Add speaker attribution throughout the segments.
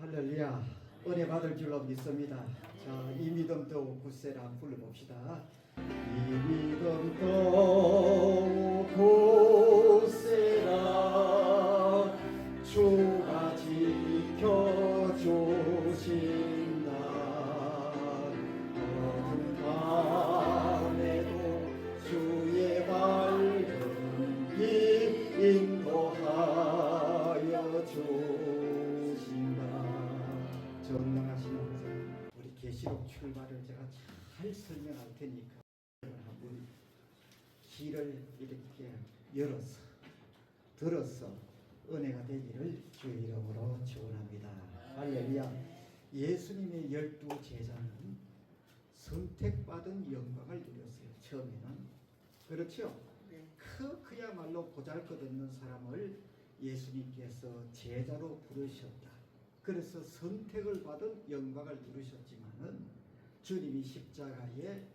Speaker 1: 할렐루야. 은혜 받을 줄로 믿습니다. 자이 믿음도 굳세라 불러봅시다. 이 믿음도 굳세라. 주 잘 설명할 테니까 한번 길을 이렇게 열어서 들어서 은혜가 되기를 주의 이름으로 축원합니다. 할렐루야. 예수님의 열두 제자는 선택받은 영광을 누렸어요. 처음에는 그렇죠. 그 그야말로 보잘것없는 사람을 예수님께서 제자로 부르셨다. 그래서 선택을 받은 영광을 누리셨지만은 주님이 십자가에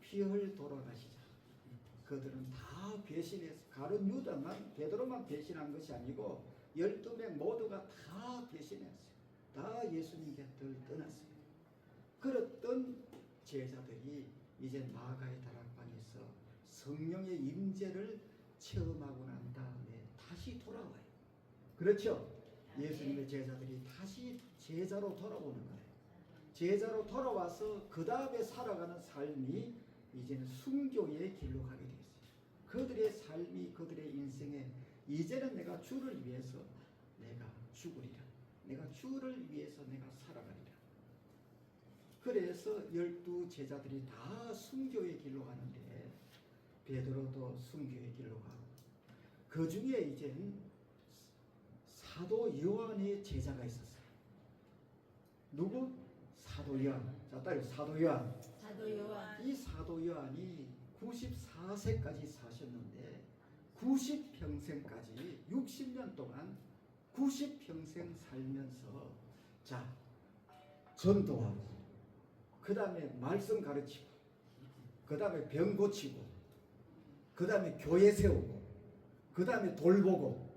Speaker 1: 피 흘 돌아가시자. 그들은 다 배신해서 가룟 유다만 베드로만 배신한 것이 아니고 열두 명 모두가 다 배신했어요. 다 예수님 곁을 떠났어요. 그랬던 제자들이 이제 마가의 다락방에서 성령의 임재를 체험하고 난 다음에 다시 돌아와요. 그렇죠? 예수님의 제자들이 다시 제자로 돌아오는 거예요. 제자로 돌아와서 그 다음에 살아가는 삶이 이제는 순교의 길로 가게 되었어요. 그들의 삶이 그들의 인생에 이제는 내가 주를 위해서 내가 죽으리라. 내가 주를 위해서 내가 살아가리라. 그래서 열두 제자들이 다 순교의 길로 가는데 베드로도 순교의 길로 가고 그 중에 이제 사도 요한의 제자가 있었어요. 누구? 사도 요한. 자, 따라 사도 요한.
Speaker 2: 사도 요한
Speaker 1: 이 사도 요한이 94세까지 사셨는데 90평생까지 60년 동안 90평생 살면서 자 전도하고 그 다음에 말씀 가르치고 그 다음에 병 고치고 그 다음에 교회 세우고 그 다음에 돌보고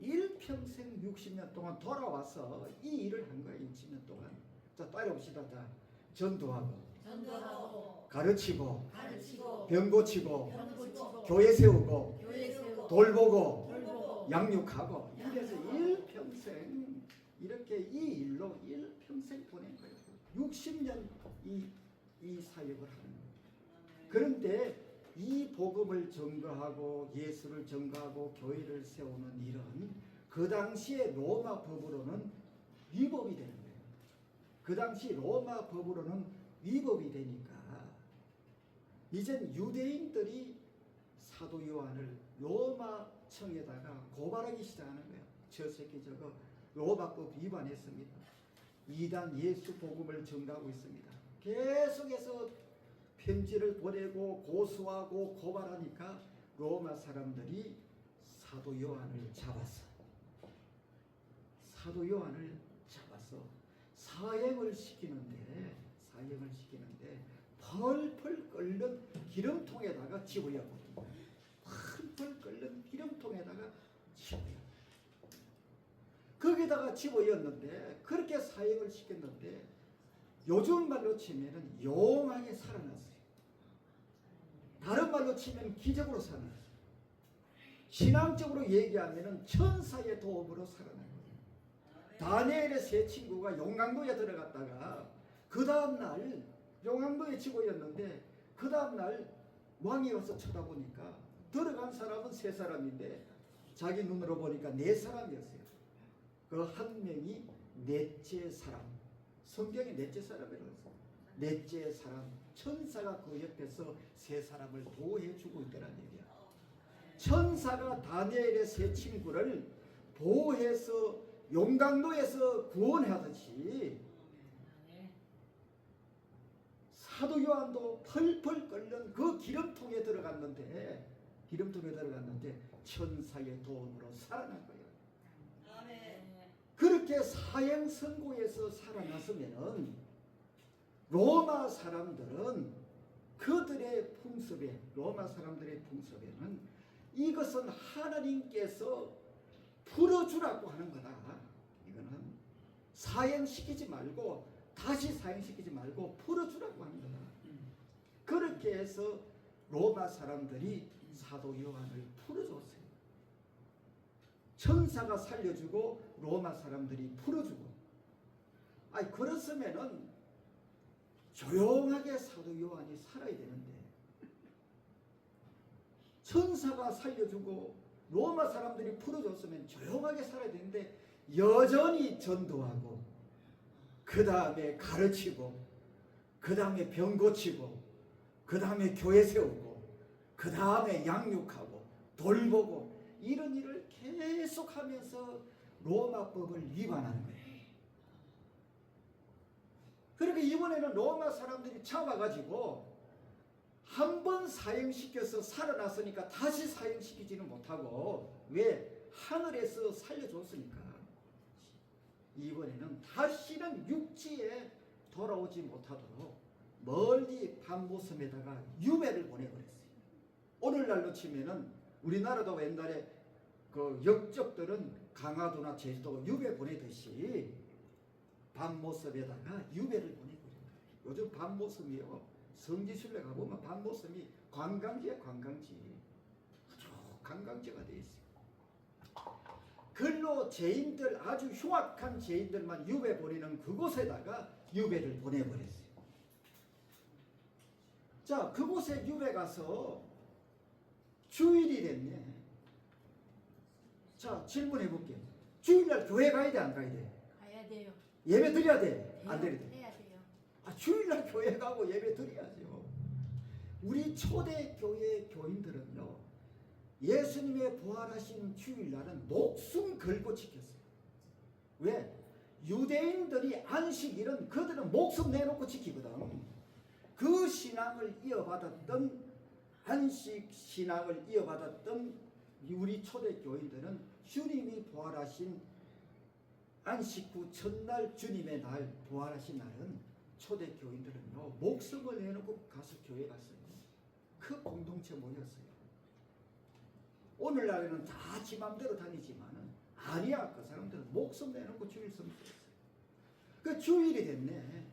Speaker 1: 일평생 60년 동안 돌아와서 이 일을 한 거예요 60년 동안 자 따라옵시다 자 전도하고
Speaker 2: 전도하고
Speaker 1: 가르치고
Speaker 2: 가르치고
Speaker 1: 병 고치고
Speaker 2: 병 고치고
Speaker 1: 교회 세우고
Speaker 2: 교회 세우고
Speaker 1: 돌보고
Speaker 2: 돌보고
Speaker 1: 양육하고 이래서 일평생 이렇게 이 일로 일평생 보낸 거예요. 60년 이, 이 사역을 하는 거예요. 그런데 이 복음을 전거하고 예수를 전거하고 교회를 세우는 일은 그 당시에 로마 법으로는 위법이 되는 거예요. 그 당시 로마 법으로는 위법이 되니까 이젠 유대인들이 사도 요한을 로마 청에다가 고발하기 시작하는 거예요. 저 새끼 저거 로마법 위반했습니다. 이단 예수 복음을 전가하고 있습니다. 계속해서 편지를 보내고 고소하고 고발하니까 로마 사람들이 사도 요한을 잡았어. 사도 요한을 잡아서 사형을 시키는데 사형을 시키는데 펄펄 끓는 기름통에다가 집어였거든요. 펄펄 끓는 기름통에다가 집어요. 거기다가 집어였는데 그렇게 사형을 시켰는데 요즘 말로 치면은 용하게 살아났어요. 다른 말로 치면 기적으로 살아났어요. 신앙적으로 얘기하면은 천사의 도움으로 살아난 거예요. 다니엘의 세 친구가 용광도에 들어갔다가 그 다음 날 용광도에 집어였는데 그 다음 날 왕이 와서 쳐다보니까 들어간 사람은 세 사람인데 자기 눈으로 보니까 네 사람이었어요. 그 한 명이 넷째 사람. 성경에 넷째 사람이라고 했어요. 넷째 사람. 천사가 그 옆에서 세 사람을 보호해 주고 있다는 얘기야. 천사가 다니엘의 세 친구를 보호해서 용광로에서 구원하듯이 사도 요한도 펄펄 끓는 그 기름통에 들어갔는데 기름통에 들어갔는데 천사의 도움으로 살아난 거예요. 그렇게 사형 선고에서 살아났으면은 로마 사람들은 그들의 풍습에 로마 사람들의 풍습에는 이것은 하나님께서 풀어주라고 하는 거다. 사형시키지 말고 다시 사형시키지 말고 풀어주라고 합니다. 그렇게 해서 로마 사람들이 사도 요한을 풀어줬어요. 천사가 살려주고 로마 사람들이 풀어주고. 아니 그렇으면은 조용하게 사도 요한이 살아야 되는데 천사가 살려주고 로마 사람들이 풀어줬으면 조용하게 살아야 되는데 여전히 전도하고 그 다음에 가르치고 그 다음에 병 고치고 그 다음에 교회 세우고 그 다음에 양육하고 돌보고 이런 일을 계속하면서 로마법을 위반하는 거예요. 그러니까 이번에는 로마 사람들이 잡아가지고 한 번 사형시켜서 살아났으니까 다시 사형시키지는 못하고 왜 하늘에서 살려줬으니까 이번에는 다시는 육지에 돌아오지 못하도록 멀리 밤모섬에다가 유배를 보내버렸어요. 오늘날로 치면은 우리나라도 옛날에 그 역적들은 강화도나 제주도 유배 보내듯이 밤모섬에다가 유배를 보내버린 거예요. 요즘 밤모섬이요. 성지순례 가보면 밤모섬이 관광지야 관광지. 아주 관광지가 돼 있어요. 글로 죄인들 아주 흉악한 죄인들만 유배 보내는 그곳에다가 유배를 보내버렸어요. 자 그곳에 유배 가서 주일이 됐네. 자 질문해 볼게요. 주일날 교회 가야 돼 안 가야 돼?
Speaker 2: 가야 돼요.
Speaker 1: 예배 드려야 돼? 안 드려야 돼?
Speaker 2: 해야 돼요.
Speaker 1: 아, 주일날 교회 가고 예배 드려야죠. 우리 초대 교회 교인들은요, 예수님의 부활하신 주일날은 목숨 걸고 지켰어요. 왜? 유대인들이 안식일은 그들은 목숨 내놓고 지키거든. 그 신앙을 이어받았던 안식 신앙을 이어받았던 우리 초대 교인들은 주님이 부활하신 안식 후 첫날 주님의 날 부활하신 날은 초대 교인들은요 목숨을 내놓고 가서 교회 갔어요. 그 공동체 모였어요. 오늘날에는 다 지 맘대로 다니지만은 아니야 그 사람들은 목숨 내놓고 주일 섬겼어요. 그 주일이 됐네.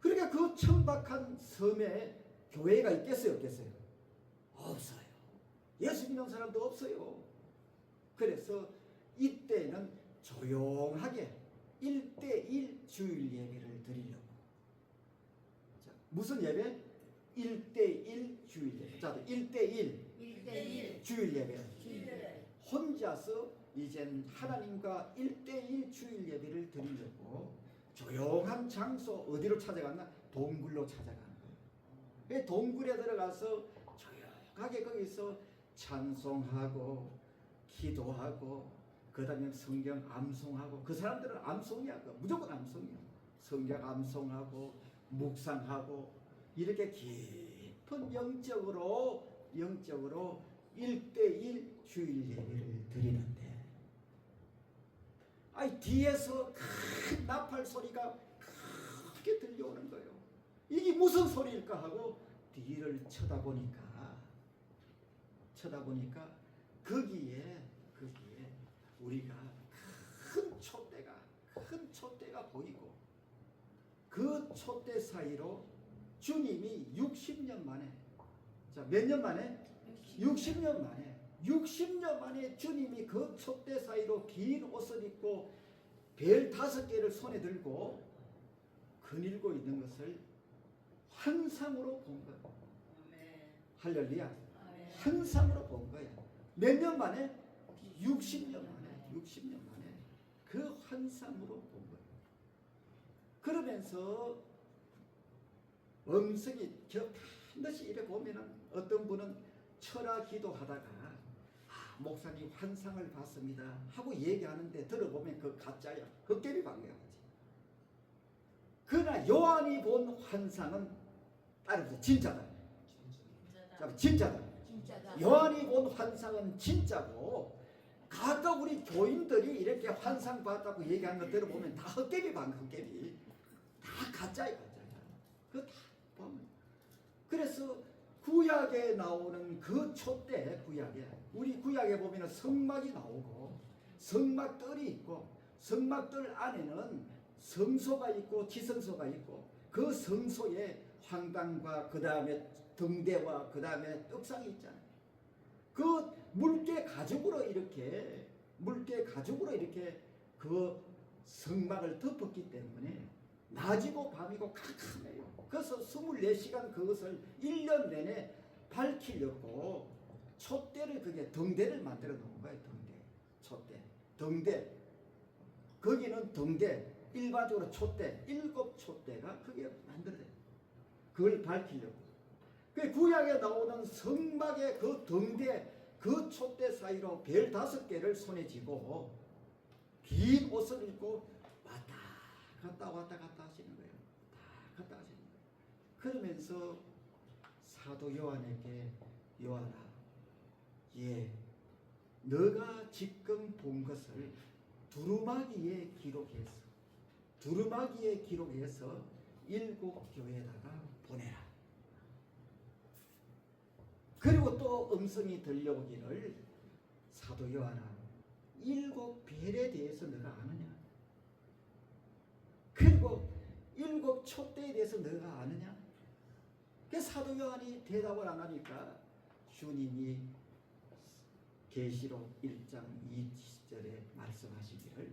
Speaker 1: 그러니까 그 천박한 섬에 교회가 있겠어요 없겠어요? 없어요. 예수 믿는 사람도 없어요. 그래서 이때는 조용하게 1대1 주일 예배를 드리려고. 자, 무슨 예배? 1대1 주일 예배. 자, 1대1
Speaker 2: 1대1
Speaker 1: 주일 예배.
Speaker 2: 주일
Speaker 1: 혼자서 이젠 하나님과 1대1 주일 예배를 드리려고 조용한 장소 어디로 찾아갔나? 동굴로 찾아간 거예요. 그 동굴에 들어가서 조용하게 거기서 찬송하고 기도하고 그 다음에 성경 암송하고 그 사람들은 암송이야. 그 무조건 암송이야. 성경 암송하고 묵상하고 이렇게 깊은 영적으로 영적으로 1대1 주일 예배를 드리는데 아이 뒤에서 큰 나팔 소리가 크게 들려오는 거예요. 이게 무슨 소리일까 하고 뒤를 쳐다보니까 쳐다보니까 거기에 거기에 우리가 큰 촛대가 큰 촛대가 보이고 그 촛대 사이로 주님이 60년 만에 자 몇 년 만에 60 년 만에 60년 만에 주님이 그 촛대 사이로 긴 옷을 입고 별 다섯 개를 손에 들고 거닐고 있는 것을 환상으로 본 거예요. 할렐루야. 환상으로 본 거야. 몇 년 만에? 60년 만에. 60년 만에 그 환상으로 본 거예요. 그러면서 음성이 저 반드시 이래 보면은 어떤 분은 철학 기도하다가 아, 목사님 환상을 봤습니다 하고 얘기하는데 들어보면 그 가짜야. 헛개비 방해하지. 그러나 요한이 본 환상은 따라서 진짜다. 자, 진짜다.
Speaker 2: 진짜다.
Speaker 1: 요한이 본 환상은 진짜고 가끔 우리 교인들이 이렇게 환상 봤다고 얘기하는 거 들어보면 다 헛개비 방 헛개비 다 가짜야 가짜야 그거 다 보면 그래서 구약에 나오는 그 촛대 구약에 우리 구약에 보면은 성막이 나오고 성막들이 있고 성막들 안에는 성소가 있고 지성소가 있고 그 성소에 황당과 그 다음에 등대와 그 다음에 떡상이 있잖아요. 그 물개 가죽으로 이렇게 물개 가죽으로 이렇게 그 성막을 덮었기 때문에 낮이고 밤이고 캄캄해요. 그래서 24시간 그것을 1년 내내 밝히려고 촛대를 그게 등대를 만들어 놓은 거예요. 등대. 촛대. 등대. 거기는 등대. 일반적으로 촛대. 일곱 촛대가 그게 만들어져요. 그걸 밝히려고. 그 구약에 나오는 성막의 그 등대 그 촛대 사이로 별 다섯 개를 손에 쥐고 긴 옷을 입고 갔다 왔다 갔다 하시는 거예요. 왔다 갔다 하시는 거예요. 그러면서 사도 요한에게 요한아, 예, 너가 지금 본 것을 두루마기에 기록해서 두루마기에 기록해서 일곱 교회에다가 보내라. 그리고 또 음성이 들려오기를 사도 요한아 일곱 별에 대해서 너가 아느냐? 그리고 일곱 촛대에 대해서 너가 아느냐? 그 사도 요한이 대답을 안 하니까 주님이 계시록 1장 20절에 말씀하시기를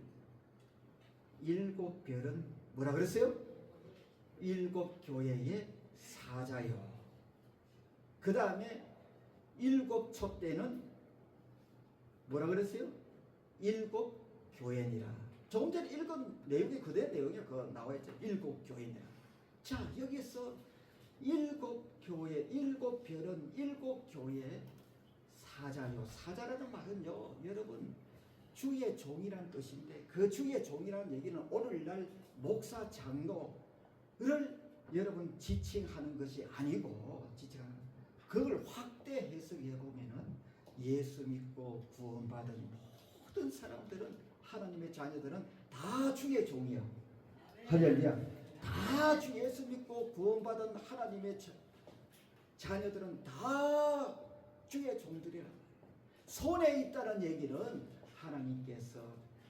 Speaker 1: 일곱 별은 뭐라 그랬어요? 일곱 교회의 사자요. 그 다음에 일곱 촛대는 뭐라 그랬어요? 일곱 교회니라. 조금 전에 읽은 내용이 그대로 내용이 그 나와 있죠. 일곱 교회니라. 자 여기서 일곱 교회, 일곱 별은 일곱 교회 사자요. 사자라는 말은요, 여러분 주의 종이란 뜻인데 그 주의 종이라는 얘기는 오늘날 목사 장로를 여러분 지칭하는 것이 아니고 지칭하는 그걸 확대 해석해 보면은 예수 믿고 구원받은 모든 사람들은 하나님의 자녀들은 다 주의 종이야. 할렐루야. 다주 예수 믿고 구원받은 하나님의 자, 자녀들은 다 주의 종들이라. 손에 있다는 얘기는 하나님께서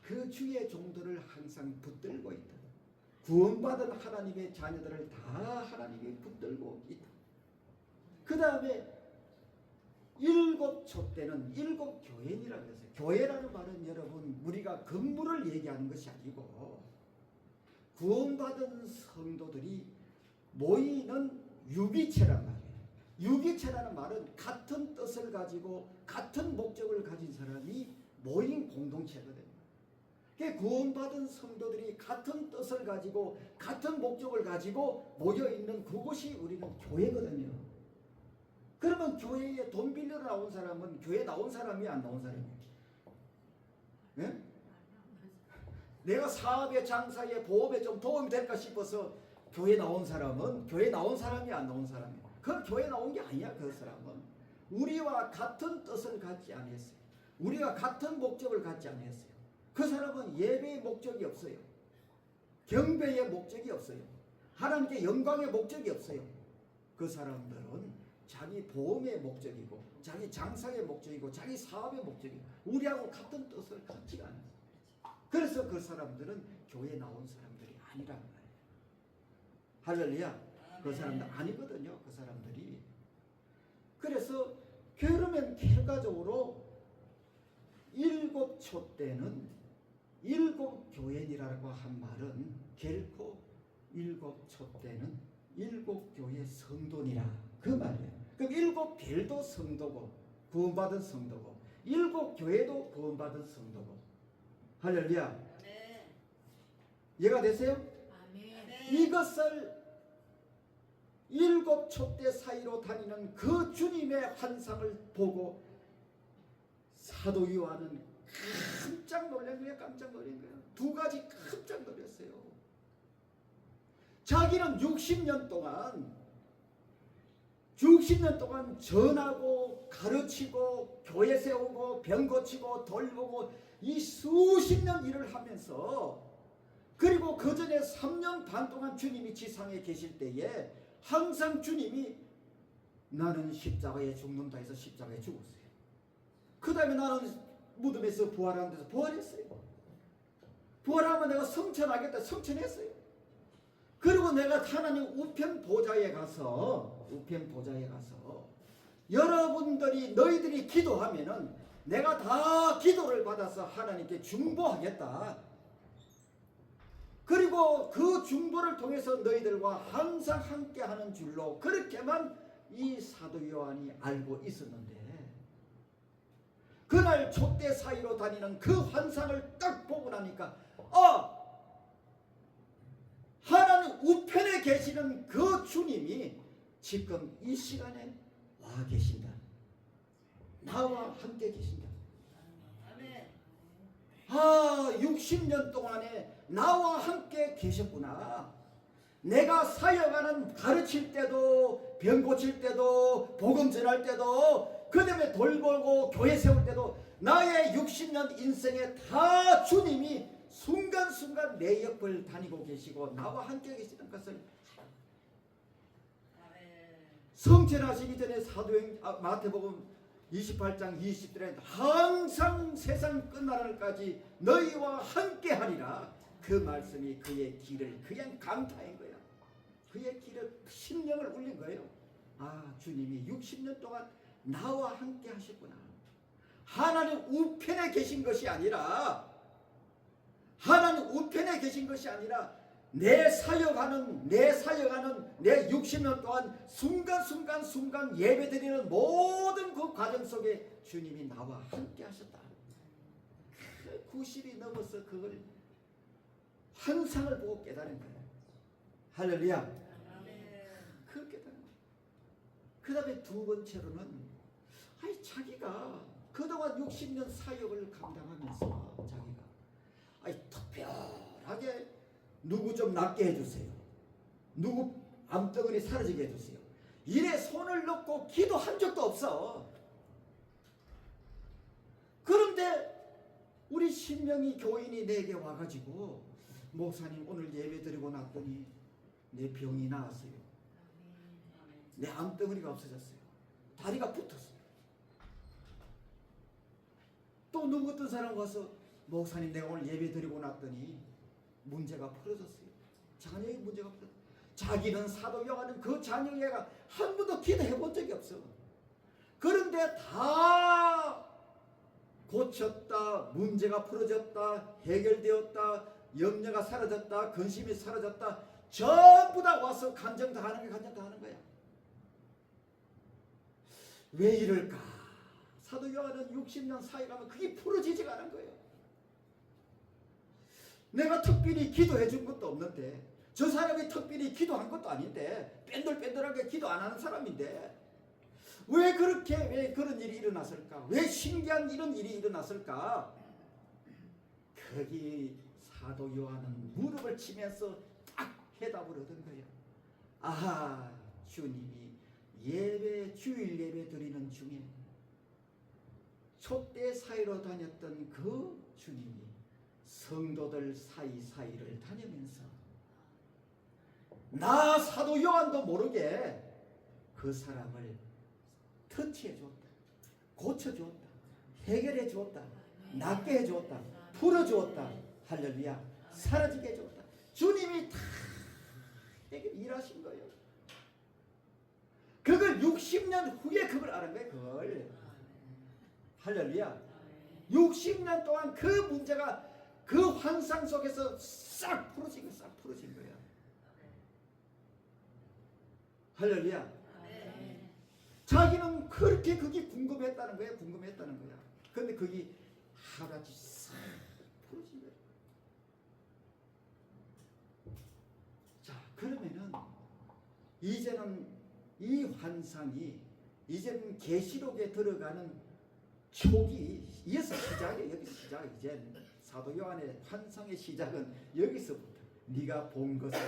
Speaker 1: 그 주의 종들을 항상 붙들고 있다. 구원받은 하나님의 자녀들을 다 하나님이 붙들고 있다. 그 다음에 일곱 촛대는 일곱 교회니라고 했어요. 교회라는 말은 여러분 우리가 건물을 얘기하는 것이 아니고 구원받은 성도들이 모이는 유기체란 말이에요. 유기체라는 말은 같은 뜻을 가지고 같은 목적을 가진 사람이 모인 공동체거든요. 그 구원받은 성도들이 같은 뜻을 가지고 같은 목적을 가지고 모여 있는 그곳이 우리는 교회거든요. 그러면 교회에 돈 빌려 나온 사람은 교회 나온 사람이 안 나온 사람이에요. 예? 내가 사업에 장사에 보험에 좀 도움이 될까 싶어서 교회 나온 사람은 교회 나온 사람이 안 나온 사람이에요. 그건 교회 나온 게 아니야 그 사람은 우리와 같은 뜻을 갖지 않았어요. 우리가 같은 목적을 갖지 않았어요. 그 사람은 예배의 목적이 없어요. 경배의 목적이 없어요. 하나님께 영광의 목적이 없어요. 그 사람들은 자기 보험의 목적이고 자기 장사의 목적이고 자기 사업의 목적이고 우리하고 같은 뜻을 갖지가 않아요. 그래서 그 사람들은 교회 나온 사람들이 아니란 말이에요. 할렐루야. 그 사람들 아니거든요. 그 사람들이. 그래서 그러면 결과적으로 일곱 촛대는 일곱 교회니라고 한 말은 결코 일곱 촛대는 일곱 교회 성도니라 그 말이에요. 그럼 일곱 별도 성도고 구원받은 성도고 일곱 교회도 구원받은 성도고 할렐루야.
Speaker 3: 네.
Speaker 1: 이해가 되세요?
Speaker 2: 아멘.
Speaker 1: 이것을 일곱 촛대 사이로 다니는 그 주님의 환상을 보고 사도 요한은 깜짝 놀란 거예요. 깜짝 놀란 거예요. 두 가지 깜짝 놀랐어요. 자기는 60년 동안 60년 동안 전하고 가르치고 교회 세우고 병 고치고 돌보고 이 수십 년 일을 하면서 그리고 그 전에 3년 반 동안 주님이 지상에 계실 때에 항상 주님이 나는 십자가에 죽는다 해서 십자가에 죽었어요. 그 다음에 나는 무덤에서 부활하는 데서 부활했어요. 부활하면 내가 성천하겠다 성천했어요. 그리고 내가 하나님 우편 보좌에 가서 우편 보좌에 가서 여러분들이 너희들이 기도하면은 내가 다 기도를 받아서 하나님께 중보하겠다. 그리고 그 중보를 통해서 너희들과 항상 함께하는 줄로 그렇게만 이 사도 요한이 알고 있었는데 그날 촛대 사이로 다니는 그 환상을 딱 보고 나니까 아 하나님 우편에 계시는 그 주님이 지금 이 시간에 와 계신다. 나와 함께 계신다.
Speaker 2: 아,
Speaker 1: 60년 동안에 나와 함께 계셨구나. 내가 사역하는 가르칠 때도 병 고칠 때도 복음 전할 때도 그 다음에 돌보고 교회 세울 때도 나의 60년 인생에 다 주님이 순간순간 내 옆을 다니고 계시고 나와 함께 계시는 것을. 성천하시기 전에 사도행 아, 마태복음 28장 20절에 항상 세상 끝나날까지 너희와 함께하리라. 그 말씀이 그의 길을 그냥 강타한 거야 그의 길을 심령을 울린 거예요. 아 주님이 60년 동안 나와 함께 하셨구나. 하나님 우편에 계신 것이 아니라 하나님 우편에 계신 것이 아니라 내 사역하는 내 사역하는 내 60년 동안 순간순간 순간 예배드리는 모든 그 과정 속에 주님이 나와 함께 하셨다. 그 90이 넘어서 그걸 환상을 보고 깨달은 거예요. 할렐루야.
Speaker 2: 아멘.
Speaker 1: 그 깨달은 거예요. 그 다음에 두 번째로는 아니 자기가 그동안 60년 사역을 감당하면서 자기가 아니 특별하게 누구 좀 낫게 해주세요. 누구 암덩어리 사라지게 해주세요. 일에 손을 넣고 기도한 적도 없어. 그런데 우리 신명이 교인이 내게 와가지고 목사님 오늘 예배 드리고 났더니 내 병이 나았어요. 내 암덩어리가 없어졌어요. 다리가 붙었어요. 또 누구 어떤 사람 와서 목사님 내가 오늘 예배 드리고 났더니 문제가 풀어졌어요. 자녀의 문제가 풀어. 자기는 사도 요한은 그 자녀애가 한 번도 기도해 본 적이 없어. 그런데 다 고쳤다, 문제가 풀어졌다, 해결되었다, 염려가 사라졌다, 근심이 사라졌다. 전부 다 와서 간증 다 하는 게 간증 다 하는 거야. 왜 이럴까? 사도 요한은 60년 사이 가면 그게 풀어지지가 않은 거예요. 내가 특별히 기도해 준 것도 없는데 저 사람이 특별히 기도한 것도 아닌데 뺀들뺀들하게 기도 안 하는 사람인데 왜 그렇게 왜 그런 일이 일어났을까? 왜 신기한 이런 일이 일어났을까? 거기 사도 요한은 무릎을 치면서 딱 해답을 얻은 거예요. 아하 주님이 예배 주일 예배 드리는 중에 촛대 사이로 다녔던 그 주님이 성도들 사이사이를 다니면서 나 사도 요한도 모르게 그 사람을 터치해 주었다. 고쳐 주었다. 해결해 주었다. 낫게 해 주었다. 풀어 주었다. 할렐루야. 사라지게 해 주었다. 주님이 다 일하신 거예요. 그걸 60년 후에 그걸 거예요. 그걸. 할렐루야. 60년 동안 그 문제가 그 환상 속에서 싹 풀어진 거야. 싹 풀어진 거야. 할렐루야.
Speaker 2: 아멘.
Speaker 1: 자기는 그렇게 그게 궁금했다는 거야. 궁금했다는 거야. 근데 그게 하루아침 싹 풀어진 거야. 자, 그러면은 이제는 이 환상이 이제는 계시록에 들어가는 초기 이어서 시작이에요. 여기 시작 이제 사도 요한의 환상의 시작은 여기서부터 네가 본 것을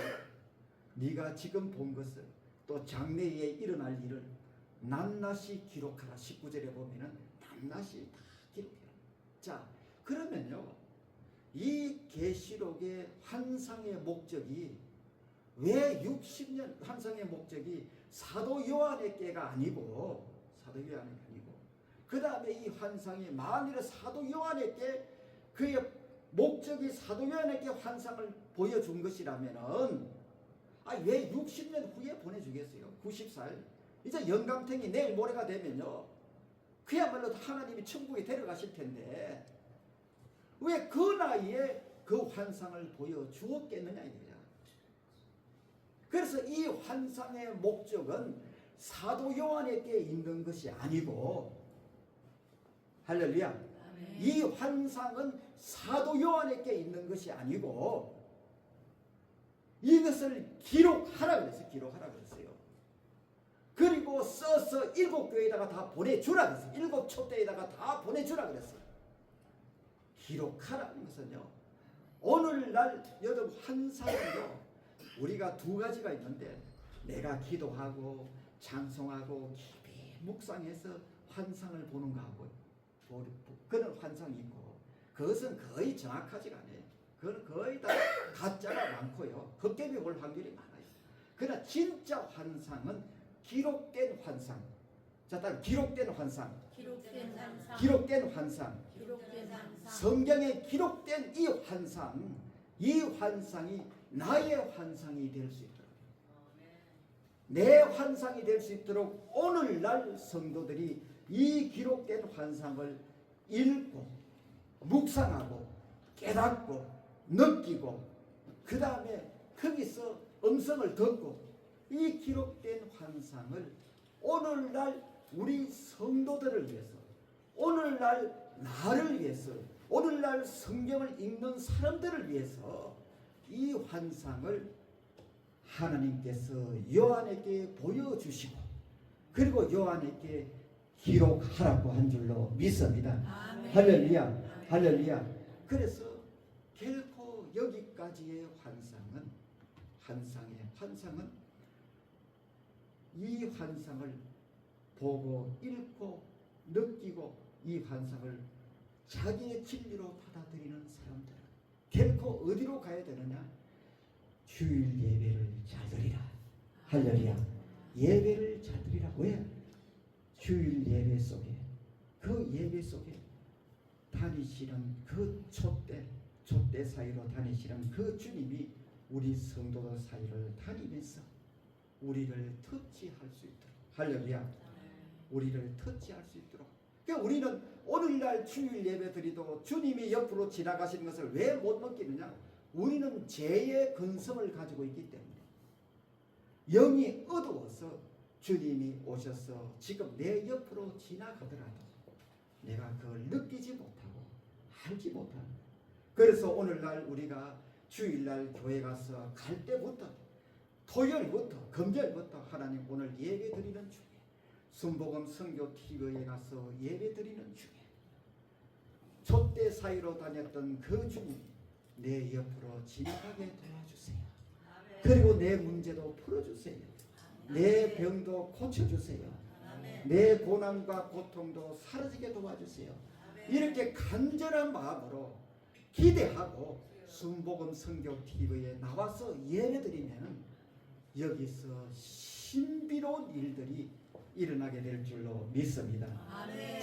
Speaker 1: 네가 지금 본 것을 또 장래에 일어날 일을 낱낱이 기록하라. 19절에 보면은 낱낱이 다 기록해라. 자, 그러면요. 이 계시록의 환상의 목적이 왜 60년 환상의 목적이 사도 요한의께가 아니고 사도 요한이 아니고 그 다음에 이 환상이 만일에 사도 요한에게 그의 목적이 사도 요한에게 환상을 보여준 것이라면은 아 왜 60년 후에 보내주겠어요? 90살 이제 영감탱이 내일 모레가 되면요 그야말로 하나님이 천국에 데려가실 텐데 왜 그 나이에 그 환상을 보여주었겠느냐 이거야. 그래서 이 환상의 목적은 사도 요한에게 있는 것이 아니고 할렐루야. 이 환상은 사도 요한에게 있는 것이 아니고 이것을 기록하라 그랬어요. 기록하라 그랬어요. 그리고 써서 일곱 교회에다가 다 보내주라 그랬어요. 일곱 촛대에다가 다 보내주라 그랬어요. 기록하라는 것은요. 오늘날 여러분 환상은요. 우리가 두 가지가 있는데 내가 기도하고 찬송하고 깊이 묵상해서 환상을 보는 거하고 보- 그런 환상이 있고 그것은 거의 정확하지가 않아요. 그건 거의 다 가짜가 많고요. 헛개비 올 확률이 많아요. 그러나 진짜 환상은 기록된 환상. 자, 다음 기록된 환상.
Speaker 2: 기록된 상상.
Speaker 1: 기록된 환상.
Speaker 2: 기록된 상상.
Speaker 1: 성경에 기록된 이 환상, 이 환상이 나의 환상이 될 수 있도록, 내 환상이 될 수 있도록 오늘날 성도들이 이 기록된 환상을 읽고, 묵상하고, 깨닫고, 느끼고, 그 다음에 거기서 음성을 듣고, 이 기록된 환상을 오늘날 우리 성도들을 위해서, 오늘날 나를 위해서 오늘날 성경을 읽는 사람들을 위해서 이 환상을 하나님께서 요한에게 보여주시고 그리고 요한에게 기록하라고 한 줄로 믿습니다.
Speaker 2: 아멘.
Speaker 1: 할렐루야, 할렐루야. 그래서 결코 여기까지의 환상은 환상의 환상은 이 환상을 보고 읽고 느끼고 이 환상을 자기의 진리로 받아들이는 사람들은 결코 어디로 가야 되느냐? 주일 예배를 잘 드리라. 할렐루야. 예배를 잘 드리라. 왜? 주일 예배 속에 그 예배 속에 다니시는 그 촛대 촛대 사이로 다니시는 그 주님이 우리 성도들 사이를 다니면서 우리를 터치할 수 있도록 할렐루야. 우리를 터치할 수 있도록. 그러니까 우리는 오늘날 주일 예배 드리도 주님이 옆으로 지나가시는 것을 왜 못 느끼느냐? 우리는 죄의 근성을 가지고 있기 때문에 영이 어두워서 주님이 오셔서 지금 내 옆으로 지나가더라도 내가 그걸 느끼지 못하고 알지 못하는 거예요. 그래서 오늘날 우리가 주일날 교회 가서 갈 때부터 토요일부터 금요일부터 하나님 오늘 예배 드리는 중에 순복음 선교 TV에 가서 예배 드리는 중에 촛대 사이로 다녔던 그 주님 내 옆으로 지나가게 도와주세요. 그리고 내 문제도 풀어주세요. 내 병도 고쳐주세요. 내 고난과 고통도 사라지게 도와주세요. 이렇게 간절한 마음으로 기대하고 순복음 성교 TV에 나와서 예배드리면 여기서 신비로운 일들이 일어나게 될 줄로 믿습니다.
Speaker 2: 아멘.